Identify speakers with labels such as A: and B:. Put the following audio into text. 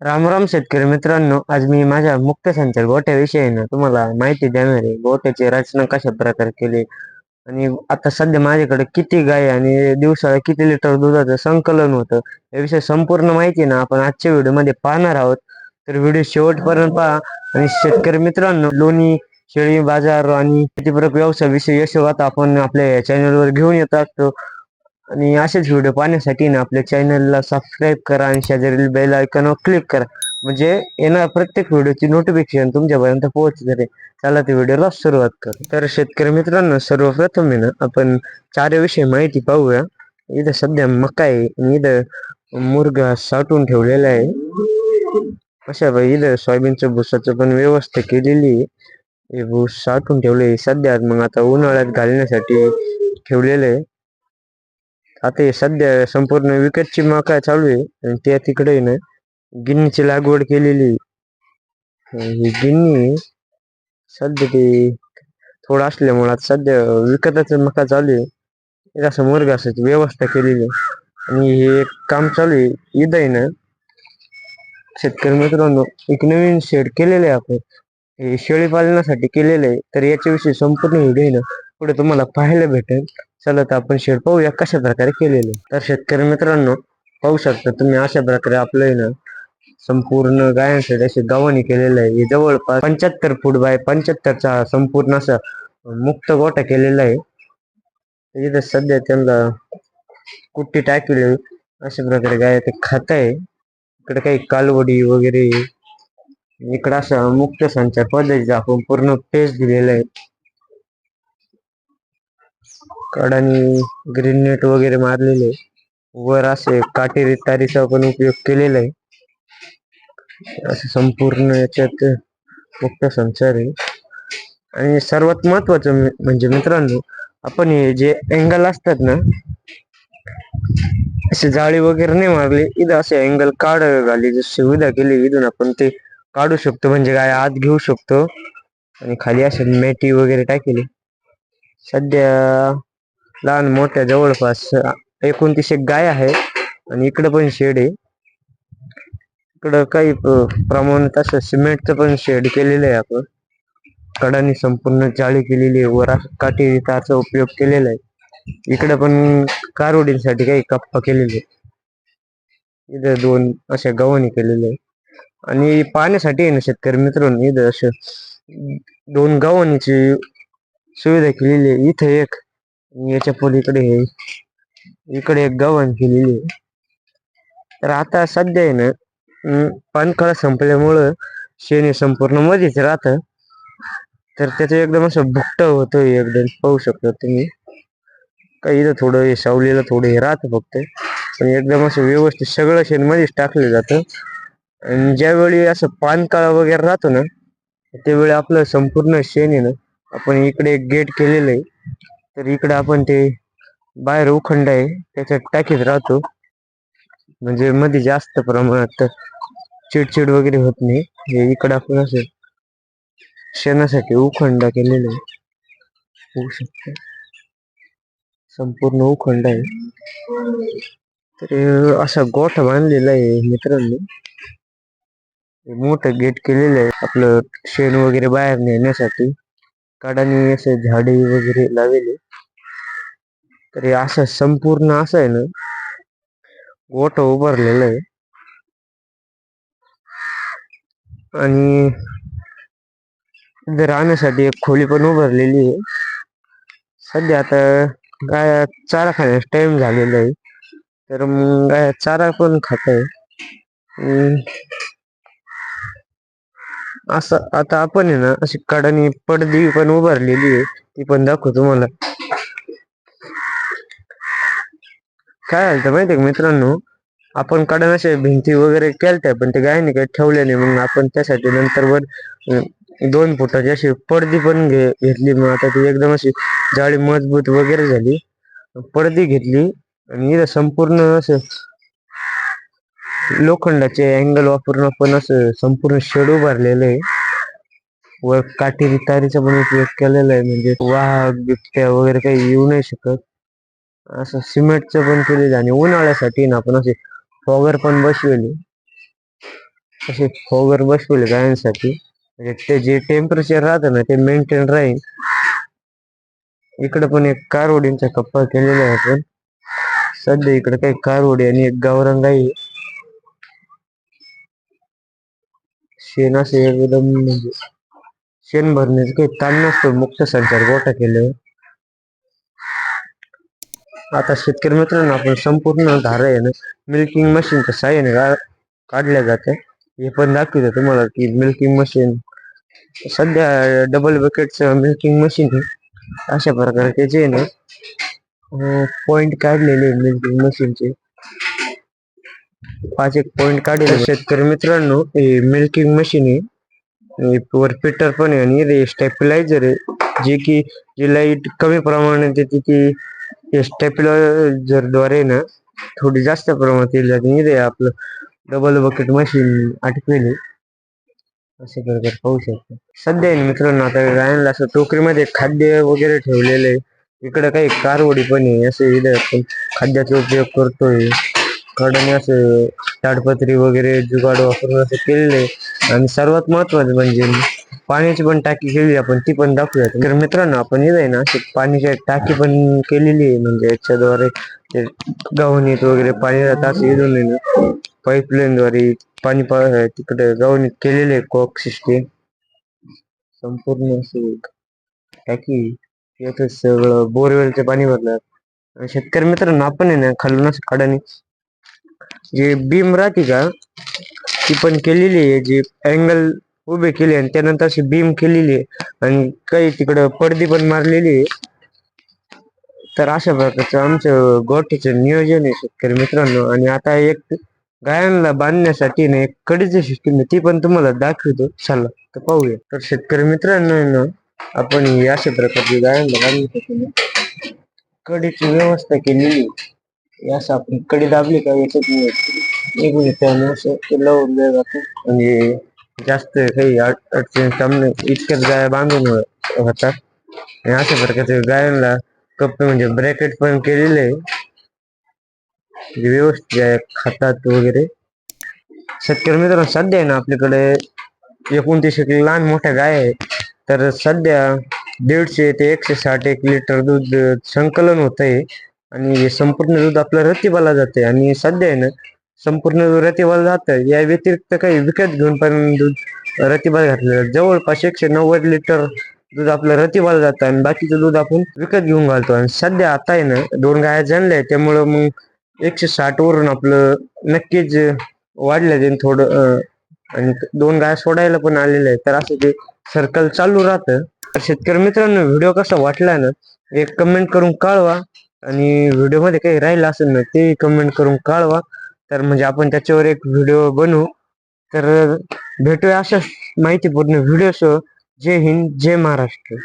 A: राम राम शेतकरी मित्रांनो आज मी माझ्या मुक्त संचार गोट्याविषयीनं तुम्हाला माहिती देणार आहे. गोट्याची रचना कशा प्रकारे केली आणि आता सध्या माझ्याकडे किती गाय आणि दिवसाला किती लिटर दुधाचं संकलन होतं याविषयी संपूर्ण माहिती ना आपण आजच्या व्हिडिओमध्ये पाहणार आहोत. तर व्हिडिओ शेवटपर्यंत पहा. आणि शेतकरी मित्रांनो लोणी शेळी बाजार आणि शेतीपूरक व्यवसायाविषयी यशोगात आपण आपल्या चॅनलवर घेऊन येत असतो. आणि असेच व्हिडिओ पाहण्यासाठी ना आपल्या चॅनलला सबस्क्राईब करा आणि शेजारील बेल आयकॉनवर क्लिक करा. म्हणजे येणार प्रत्येक व्हिडिओची नोटिफिकेशन तुमच्यापर्यंत पोहोचते चला ते व्हिडिओला सुरुवात करू. तर शेतकरी मित्रांनो सर्वप्रथम आहे ना आपण चाऱ्याविषयी माहिती पाहूया. इथं सध्या मका आहे आणि इथं मुरगा साठवून ठेवलेला आहे. अशा बाई इथं सोयाबीनचं भुसाचं पण व्यवस्था केलेली आहे. हे भूस साठवून ठेवले सध्या मग आता उन्हाळ्यात घालण्यासाठी ठेवलेलं आहे. आता हे सध्या संपूर्ण विकेटची मका चालू आहे. आणि त्या तिकडे ना गिन्नीची लागवड केलेली आहे. ही गिन्नी सध्या ते थोडं असल्यामुळे आता सध्या विकतच मका चालू आहे. इथं असं मुरगा व्यवस्था केलेली आहे. आणि हे एक काम चालू आहे. इथं आहे ना शेतकरी मित्रांनो एक नवीन शेड केलेलं आहे आपण. हे शेळी पालनासाठी केलेलं आहे. तर याच्याविषयी संपूर्ण व्हिडिओ आहे ना पुढे तुम्हाला पाहायला भेटेल. चला तर आपण शेड पाहूया कशा प्रकारे केलेलं. तर शेतकरी मित्रांनो पाहू शकता तुम्ही अशा प्रकारे आपलं ना संपूर्ण गायांसाठी असे गव्हाणी केलेलं आहे. हे जवळपास पंच्याहत्तर फूट बाय पंच्याहत्तरचा संपूर्ण असा मुक्त गोठा केलेला आहे. इथं सध्या त्यांना कुट्टी टाकली अशा प्रकारे गाय ते खात आहे. इकडे काही कालवडी वगैरे इकडं असा मुक्त संचार पद्धतीचा आपण पूर्ण पेज दिलेला आहे. कडानी ग्रीन नेट वगैरे मारलेले. वर असे काटेरी तारीचा पण उपयोग केलेला आहे. असं संपूर्ण याच्यात मुक्त संचार आहे. आणि सर्वात महत्वाचं म्हणजे- मित्रांनो आपण हे जे अँगल असतात ना असे जाळी वगैरे नाही मारली इथं असे अँगल काढ घाली जर सुविधा केली इथून आपण ते काढू शकतो. म्हणजे काय आत घेऊ शकतो. आणि खाली असे मेटी वगैरे टाकेली. सध्या लहान मोठ्या जवळपास एकोणतीस एक गाय आहे आणि इकडं पण शेड आहे. इकडं काही प्रमाणात असं सिमेंटचं पण शेड केलेलं आहे आपण. कडाने संपूर्ण जाळी केलेली आहे वर काठी तारचा उपयोग केलेला आहे. इकडं पण कारोडींसाठी काही कप्पा केलेले इथं दोन अशा गव्हाणी केलेले आहे आणि पाण्यासाठी आहे ना शेतकरी मित्रांनो इथं असं दोन गव्हाणीची सुविधा केलेली आहे. इथं एक याच्या पलीकडे हे. इकडे एक गव्हाण केलेली आहे. तर आता सध्या आहे ना अं, पानकाळा संपल्यामुळं शेणी संपूर्ण मध्येच राहत. तर त्याचं एकदम असं भुकट होतं एकदम पाहू शकता तुम्ही. काही इथं थोडं हे सावलीला थोडं हे राहतं फक्त. पण एकदम असं व्यवस्थित सगळं शेण मध्येच टाकलं जातं. आणि ज्यावेळी असं पानकाळा वगैरे राहतो ना त्यावेळी आपलं संपूर्ण शेण आहे ना आपण इकडे एक गेट केलेलं आहे. तर इकडे आपण ते बाहेर उखंड आहे त्याच्यात टाकीत राहतो. म्हणजे मध्ये जास्त प्रमाणात चिडचिड वगैरे होत नाही. हे इकडे आपण असं शेणासाठी उखंड केलेलं आहे. होऊ शकतं. संपूर्ण उखंड आहे. तर असा गोठा बांधलेला आहे मित्रांनो. मोठं गेट केलेलं आहे. आपलं शेण वगैरे बाहेर नेण्यासाठी. काडाने असे झाडे वगैरे लावले. तर असं संपूर्ण असं आहे ना गोठ उभारलेलं आहे. आणि राहण्यासाठी एक खोली पण उभारलेली आहे. सध्या आता गाय चारा खाण्यास टाइम झालेला आहे. तर मग गाय चारा पण खात आहे. असं आता आपण आहे ना अशी कडानी पडदी पण उभारलेली आहे ती पण दाखवतो तुम्हाला. काय झालं माहितीये मित्रांनो? आपण कडन अशा भिंती वगैरे केलत्या पण ते गायने काही ठेवले नाही. मग आपण त्यासाठी नंतर वर दोन फुटाची अशी पडदी पण घे घेतली. मग आता ती एकदम अशी जाळी मजबूत वगैरे झाली. पडदी घेतली आणि इथं संपूर्ण असं लोखंडाचे अँगल वापरून आपण असं संपूर्ण शेड उभारलेलं आहे. व काटेरी तारीचा पण उपयोग केलेला आहे म्हणजे वाघ बिबट्या वगैरे काही येऊ नाही शकत. असं सिमेंटचं पण केलेलं आहे आणि उन्हाळ्यासाठी ना आपण असे फॉगर पण बसवले. असे फॉगर बसवले गायांसाठी. म्हणजे ते जे टेम्परेचर राहतं ना ते मेंटेन राहील. इकडे पण एक कारवडींचा कप्पा केलेला आहे आपण. सध्या इकडे काही कारवडी आणि एक गावरान गाई आहे. शेण असे एकदम म्हणजे शेण भरण्याचं काही ताण नसतो. मुक्त संचार गोठा केल्यावर आता शेतकरी मित्रांनो आपण संपूर्ण धारा आहे ना मिल्किंग मशीनच्या साह्याने काढल्या जाते. हे पण दाखवतो तुम्हाला की मिल्किंग मशीन सध्या डबल बकेटच मिल्किंग मशीन आहे. अशा प्रकारे त्याचे आहे ना पॉइंट काढलेले मिल्किंग मशीनचे पाच एक पॉइंट काढेल शेतकरी मित्रांनो हे मिल्किंग मशीन आहे. वर फिटर पण आहे आणि हे स्टेपिलायझर आहे. जे की जी लाइट कमी प्रमाणात येते ती स्टेपिलायझरद्वारे ना थोडी जास्त प्रमाणात येईल आणि इथे आपलं डबल बकेट मशीन अटकलेले अशा प्रकार पाहू शकतो. सध्या आहे मित्रांनो आता गायनला असं टोकरीमध्ये खाद्य वगैरे ठेवलेलं आहे. इकडे काही कारवडी पण आहे असे इथे आपण खाद्याचा उपयोग करतोय. कडने असं ताडपत्री वगैरे जुगाड वापरून असं केलेलं. आहे आणि सर्वात महत्वाचं म्हणजे पाण्याची पण टाकी केली आपण ती पण दाखवूया तर मित्रांनो आपण येत आहे ना अशी पाण्याची टाकी पण केलेली आहे. म्हणजे याच्याद्वारे ते गव्हाणीत वगैरे पाणी राहतं असं इथून आहे ना पाईपलाईनद्वारे पाणी पा- तिकडे गव्हाणीत केलेले आहे कॉक सिस्टीम. संपूर्ण असे टाकी याचं सगळं बोरवेलचे पाणी भरलं. आणि शेतकरी मित्रांनो आपण आहे ना खालून असं काढाने जे बीम राहते का ती पण केलेली आहे जी अँगल उभे केले आणि त्यानंतर अशी बीम केलेली आहे आणि काही तिकडं पडदी पण मारलेली आहे. तर अशा प्रकारचं आमचं गोठीचं नियोजन आहे शेतकरी मित्रांनो. आणि आता एक गायांना बांधण्यासाठी ना एक कडीची सिस्टीम आहे ती पण तुम्हाला दाखवतो. चला तर पाहूया. तर शेतकरी मित्रांनो ना आपण अशा प्रकारची गायांना बांधण्यासाठी ना कडीची व्यवस्था केलेली आहे. हे असं आपण कडी दाबली का याच्यात निघून येते आणि असं ते लवून दिलं जातं म्हणजे जास्त काही अडचण सामने इतक्याच गाया बांधून होतात. आणि अशा प्रकारचे गायांना कप्पे म्हणजे ब्रॅकेट पण केलेले आहे. म्हणजे व्यवस्थित आहे, खातात वगैरे. शेतकरी मित्रांनो सध्या आहे ना आपल्याकडे एकोणतीस एक लहान मोठ्या गाय आहे तर सध्या दीडशे ते एकशे साठ एक लिटर दूध संकलन होत आहे आणि हे संपूर्ण दूध आपलं रतीबाला जाते. आणि सध्या आहे ना संपूर्ण दूध रतीबाला जातं. या व्यतिरिक्त काही विकत घेऊन पण दूध रतीबाला घातलं जवळपास एकशे नव्वद लिटर दूध आपलं रतीबाला जातं आणि बाकीचं दूध आपण विकत घेऊन घालतो. आणि सध्या आता आहे ना दोन गाया आहेत. त्यामुळं मग एकशे साठ वरून आपलं नक्कीच वाढलं ते थोडं अं, आणि दोन गाय सोडायला पण आलेलं आहे तर असं ते सर्कल चालू राहतं. तर शेतकरी मित्रांनो व्हिडिओ कसा वाटला ना एक कमेंट करून कळवा. आणि व्हिडिओमध्ये काही राहिलं असेल ना ते कमेंट करून कळवा तर म्हणजे आपण त्याच्यावर एक व्हिडिओ बनवू. तर भेटूया अशा माहितीपूर्ण व्हिडिओ जय हिंद जय महाराष्ट्र.